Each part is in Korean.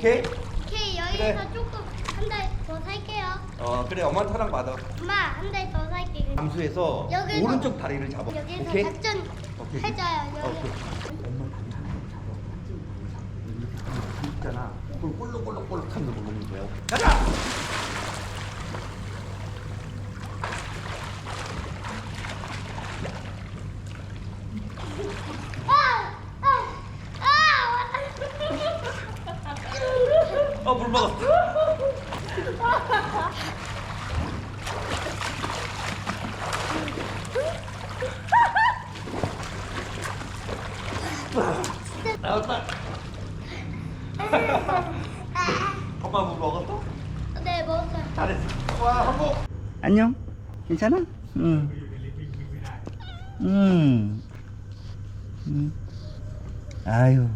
어 오케이? 오케이 여기서 그래. 조금 한 달 더 살게요. 어 그래 엄마한테 허락 받아 엄마 한 달 더 살게. 그냥. 잠수해서 여기서- 오른쪽 다리를 잡아 여기서 오케이? 작전 오케이. 해줘요. 어, 여기. 오케이. 엄마 다리 잡아 있잖아 그걸 볼록볼록볼록 하면서 먹는 거야 가자! 아! 아! 아! 어물 먹었어 나왔다 엄마 물 먹었어? 네 먹었어요. 잘했어 와 한복 안녕. 괜찮아? 응. 음. 음. 아유.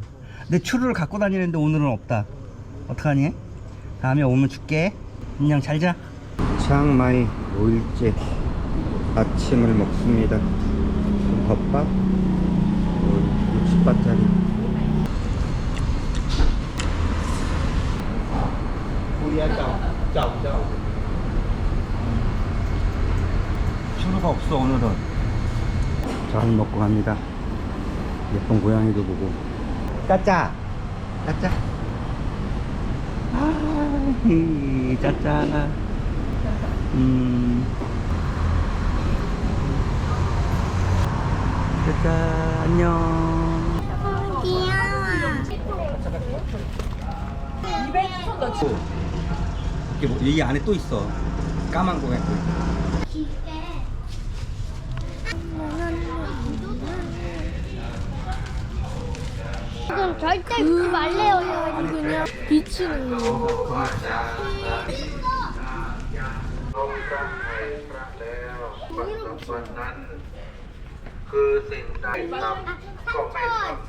내 추루를 갖고 다니는데 오늘은 없다. 어떡하니? 다음에 오면 줄게. 안녕, 잘 자. 치앙마이 5일째 아침을 먹습니다. 덮밥, 60바짜리. 우리야 짜오 짜오 짜오 추루가 없어, 오늘은. 잘 먹고 갑니다. 예쁜 고양이도 보고. 짜짜! 짜짜! 아, 히, 짜짜. 음. 짜짜, 안녕. 귀여워. 이게 뭐, 이 안에 또 있어. 까만 고양이. 지금 절대 믿지 말래요. 아니 그냥 비치는 거.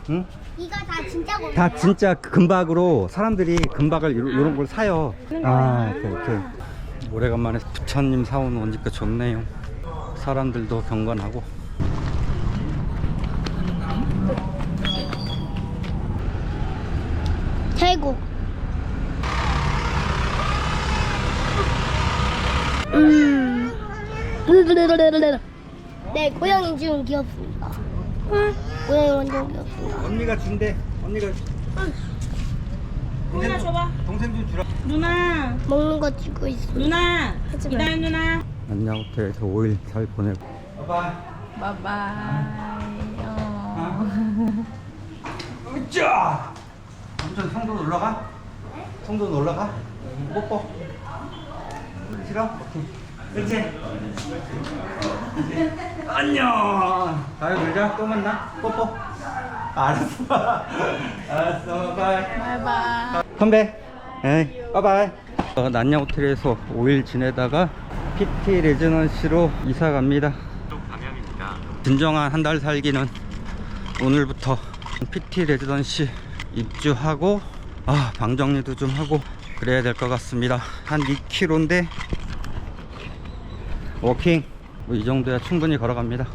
응? 이거 다 진짜 거예요? 다 진짜 금박으로 사람들이 금박을 이런 걸 사요. 아, 이렇게, 이렇게. 오래간만에 부처님 사원 오니까 좋네요. 사람들도 경건하고. 네, 고양이 지금 귀엽습니다. 고양이 완전 귀엽습니다. 언니가 준대. 언니가. 누나 줘봐. 동생 좀 주라. 누나, 먹는 거 찍고 있습니다. 누나, 하지 마. 이다현 누나. 안녕 호텔에서 5일 잘 보내고. 봐봐. 바이바이. 어. 으쌰! 삼촌 성도 놀러 가? 성도 놀러 가? 뽀뽀. 싫어? 오케이. 그렇지? 안녕. 다음에 놀자. 또 만나. 뽀뽀. 알았어. 알았어. 바이. 바이바이. 선배. 에이, 빠바이. 어, 난야 호텔에서 5일 지내다가 PT 레지던시로 이사 갑니다. 진정한 한 달 살기는 오늘부터 PT 레지던시 입주하고 아, 방 정리도 좀 하고 그래야 될 것 같습니다. 한 2km인데 워킹 뭐 이 정도야 충분히 걸어갑니다.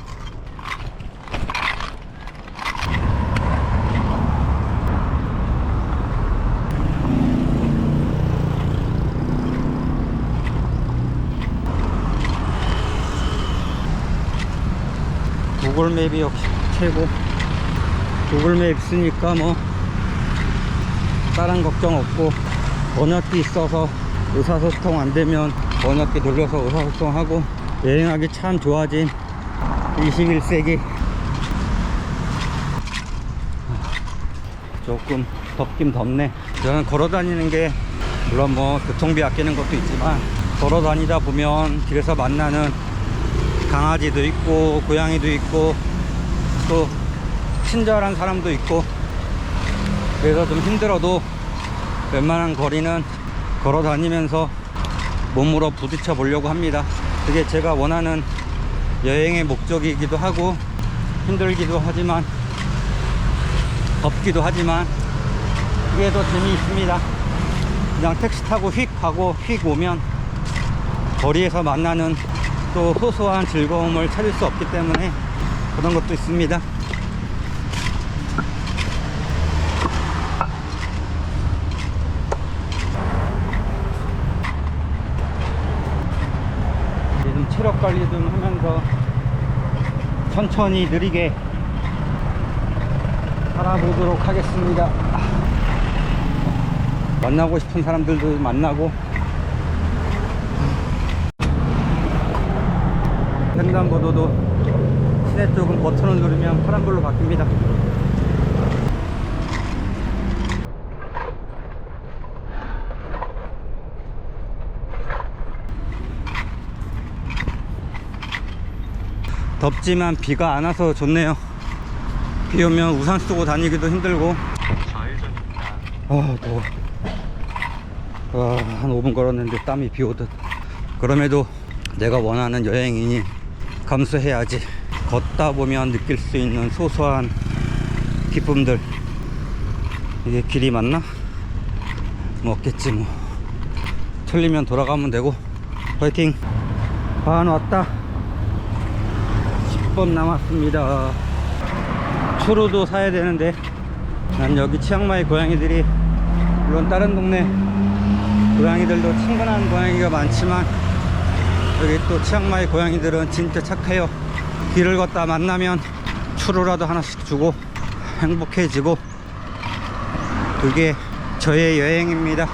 구글 맵이 역시 최고. 구글 맵 있으니까 뭐 다른 걱정 없고 번역기 있어서 의사소통 안 되면 번역기 돌려서 의사소통하고 여행하기 참 좋아진 21세기. 조금 덥긴 덥네. 저는 걸어 다니는 게 물론 뭐 교통비 아끼는 것도 있지만 걸어 다니다 보면 길에서 만나는 강아지도 있고 고양이도 있고 또 친절한 사람도 있고 그래서 좀 힘들어도 웬만한 거리는 걸어 다니면서 몸으로 부딪혀 보려고 합니다 그게 제가 원하는 여행의 목적이기도 하고 힘들기도 하지만 덥기도 하지만 그게 더 재미있습니다 그냥 택시 타고 휙 가고 휙 오면 거리에서 만나는 또 소소한 즐거움을 찾을 수 없기 때문에 그런 것도 있습니다. 관리 좀 하면서 천천히 느리게 살아보도록 하겠습니다. 만나고 싶은 사람들도 만나고 횡단보도도 시내 쪽은 버튼을 누르면 파란불로 바뀝니다. 덥지만 비가 안 와서 좋네요. 비 오면 우산 쓰고 다니기도 힘들고. 아, 더워. 와, 한 5분 걸었는데 땀이 비 오듯. 그럼에도 내가 원하는 여행이니 감수해야지. 걷다 보면 느낄 수 있는 소소한 기쁨들. 이게 길이 맞나? 뭐 없겠지 뭐. 틀리면 돌아가면 되고. 파이팅! 반 왔다. 10번 남았습니다. 추루도 사야 되는데 난 여기 치앙마이 고양이들이 물론 다른 동네 고양이들도 친근한 고양이가 많지만 여기 또 치앙마이 고양이들은 진짜 착해요. 길을 걷다 만나면 추루라도 하나씩 주고 행복해지고 그게 저의 여행입니다.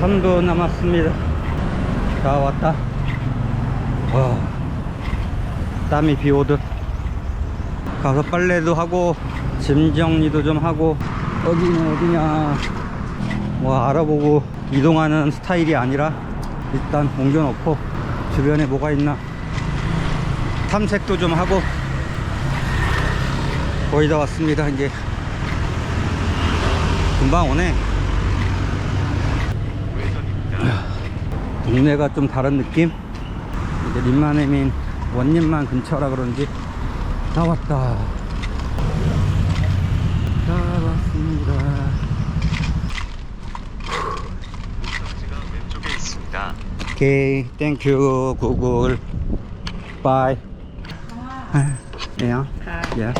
3도 남았습니다. 다 왔다. 와, 땀이 비 오듯. 가서 빨래도 하고, 짐 정리도 좀 하고, 여기는 어디냐. 뭐 알아보고 이동하는 스타일이 아니라, 일단 옮겨놓고, 주변에 뭐가 있나. 탐색도 좀 하고, 거의 다 왔습니다, 이제. 금방 오네. 동네가 좀 다른 느낌? 이제 림만해민 원림만 근처라 그런지 나왔다. 나왔습니다. 목적지가 왼쪽에 있습니다. 오케이 땡큐 구글. 바이 예요 아, 예.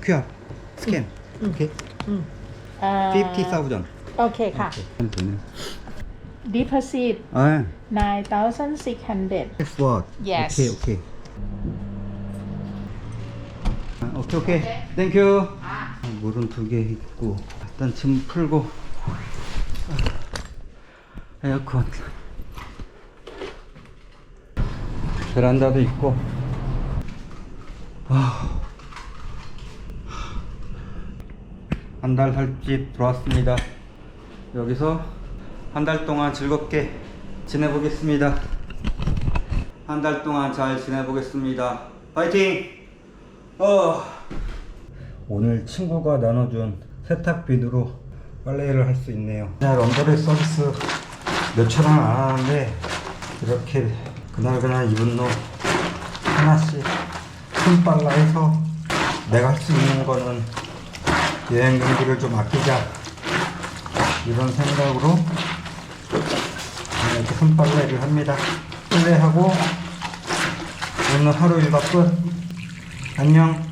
큐어 스캔. 음. 오케이. 음. 음. 50,000 아, 오케이 가. Deposit 아9,600 패스워드 Yes. 오케이 오케이 아, 오케이 오케이 땡큐 아, 물은 두 개 있고 일단 짐 풀고. 아, 에어컨. 베란다도 있고. 한달 살집 들어왔습니다. 여기서 한 달 동안 즐겁게 지내보겠습니다. 한 달 동안 잘 지내보겠습니다. 파이팅! 어. 오늘 친구가 나눠준 세탁 비누로 빨래를 할 수 있네요. 그날 런더리 서비스 몇천 원 안 하는데 이렇게 그날그날 입은 옷 하나씩 손 빨라 해서 내가 할 수 있는 거는 여행 경비를 좀 아끼자 이런 생각으로 이렇게 손빨래를 합니다. 빨래하고 오늘 하루 일과 끝. 안녕.